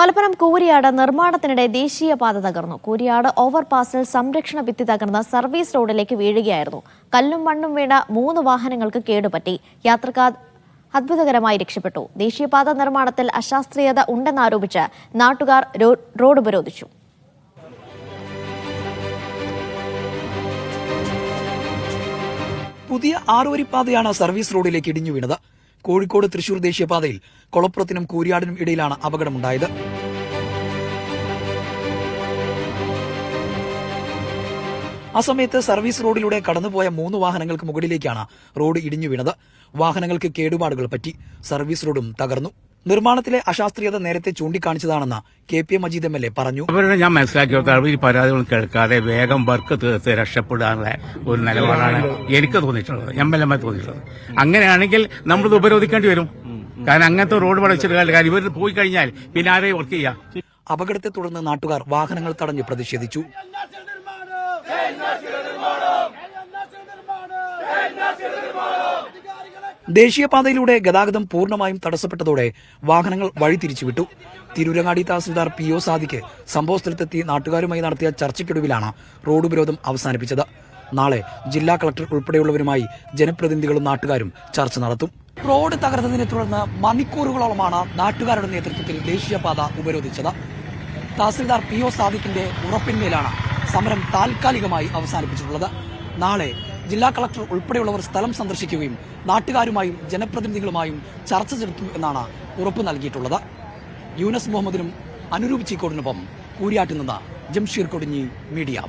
മലപ്പുറം കൂരിയാട് നിർമ്മാണത്തിനിടെ ദേശീയപാത തകർന്നു. കൂരിയാട് ഓവർപാസിൽ സംരക്ഷണ ഭിത്തി തകർന്ന് സർവീസ് റോഡിലേക്ക് വീഴുകയായിരുന്നു. കല്ലും മണ്ണും വീണ മൂന്ന് വാഹനങ്ങൾക്ക് കേടുപറ്റി. യാത്രക്കാർ അത്ഭുതകരമായി രക്ഷപ്പെട്ടു. ദേശീയപാത നിർമ്മാണത്തിൽ അശാസ്ത്രീയത ഉണ്ടെന്നാരോപിച്ച് നാട്ടുകാർ റോഡ് ഉപരോധിച്ചു. പുതിയ ആറുവരിപ്പാതയാണ് സർവീസ് റോഡിലേക്ക് ഇടിഞ്ഞു വീണത്. കോഴിക്കോട് തൃശൂർ ദേശീയപാതയിൽ കൊളപ്പുറത്തിനും കൂരിയാടിനും ഇടയിലാണ് അപകടമുണ്ടായത്. ആ സമയത്ത് സർവീസ് റോഡിലൂടെ കടന്നുപോയ മൂന്ന് വാഹനങ്ങൾക്ക് മുകളിലേക്കാണ് റോഡ് ഇടിഞ്ഞു വീണത്. വാഹനങ്ങൾക്ക് കേടുപാടുകൾ പറ്റി സർവീസ് റോഡും തകർന്നു. നിർമ്മാണത്തിലെ അശാസ്ത്രീയത നേരത്തെ ചൂണ്ടിക്കാണിച്ചതാണെന്ന് K P A Majeed M L A പറഞ്ഞു. അവരുടെ ഞാൻ മനസ്സിലാക്കിയെടുത്തോളം ഈ പരാതികളും കേൾക്കാതെ വേഗം വർക്ക് തീർത്ത് രക്ഷപ്പെടാനുള്ള ഒരു നിലപാടാണ് എനിക്ക് തോന്നിയിട്ടുള്ളത് എം എൽ എം തോന്നിയിട്ടുള്ളത്. അങ്ങനെയാണെങ്കിൽ നമ്മളിത് ഉപരോധിക്കേണ്ടി വരും. കാരണം അങ്ങനത്തെ റോഡ് പടച്ചിട്ട് കാര്യം ഇവർ പോയി കഴിഞ്ഞാൽ പിന്നെ ആരെയും വർക്ക് ചെയ്യാം. അപകടത്തെ തുടർന്ന് നാട്ടുകാർ വാഹനങ്ങൾ തടഞ്ഞ് പ്രതിഷേധിച്ചു. ദേശീയപാതയിലൂടെ ഗതാഗതം പൂർണമായും തടസ്സപ്പെട്ടതോടെ വാഹനങ്ങൾ വഴിതിരിച്ചുവിട്ടു. തിരൂരങ്ങാടി തഹസിൽദാർ പി ഒ സാദിക്ക് സംഭവസ്ഥലത്തെത്തി നാട്ടുകാരുമായി നടത്തിയ ചർച്ചയ്ക്കൊടുവിലാണ് റോഡ് ഉപരോധം അവസാനിപ്പിച്ചത്. നാളെ ജില്ലാ കളക്ടർ ഉൾപ്പെടെയുള്ളവരുമായി ജനപ്രതിനിധികളും നാട്ടുകാരും ചർച്ച നടത്തും. റോഡ് തകർന്നതിനെ തുടർന്ന് മണിക്കൂറുകളോളമാണ് നാട്ടുകാരുടെ നേതൃത്വത്തിൽ ദേശീയപാത ഉപരോധിച്ചത്. തഹസിൽദാർ പി ഒ സാദിഖിന്റെ ഉറപ്പിന്മേലാണ് സമരം താൽക്കാലികമായി അവസാനിപ്പിച്ചിട്ടുള്ളത്. നാളെ ജില്ലാ കളക്ടർ ഉൾപ്പെടെയുള്ളവർ സ്ഥലം സന്ദർശിക്കുകയും നാട്ടുകാരുമായും ജനപ്രതിനിധികളുമായും ചർച്ച നടത്തും എന്നാണ് ഉറപ്പ് നൽകിയിട്ടുള്ളത്. യൂനസ് മുഹമ്മദിനും അനുരൂപ് ചീക്കോടിനൊപ്പം കൂരിയാട്ടിൽ നിന്ന് ജംഷീർ കൊടിഞ്ഞി മീഡിയ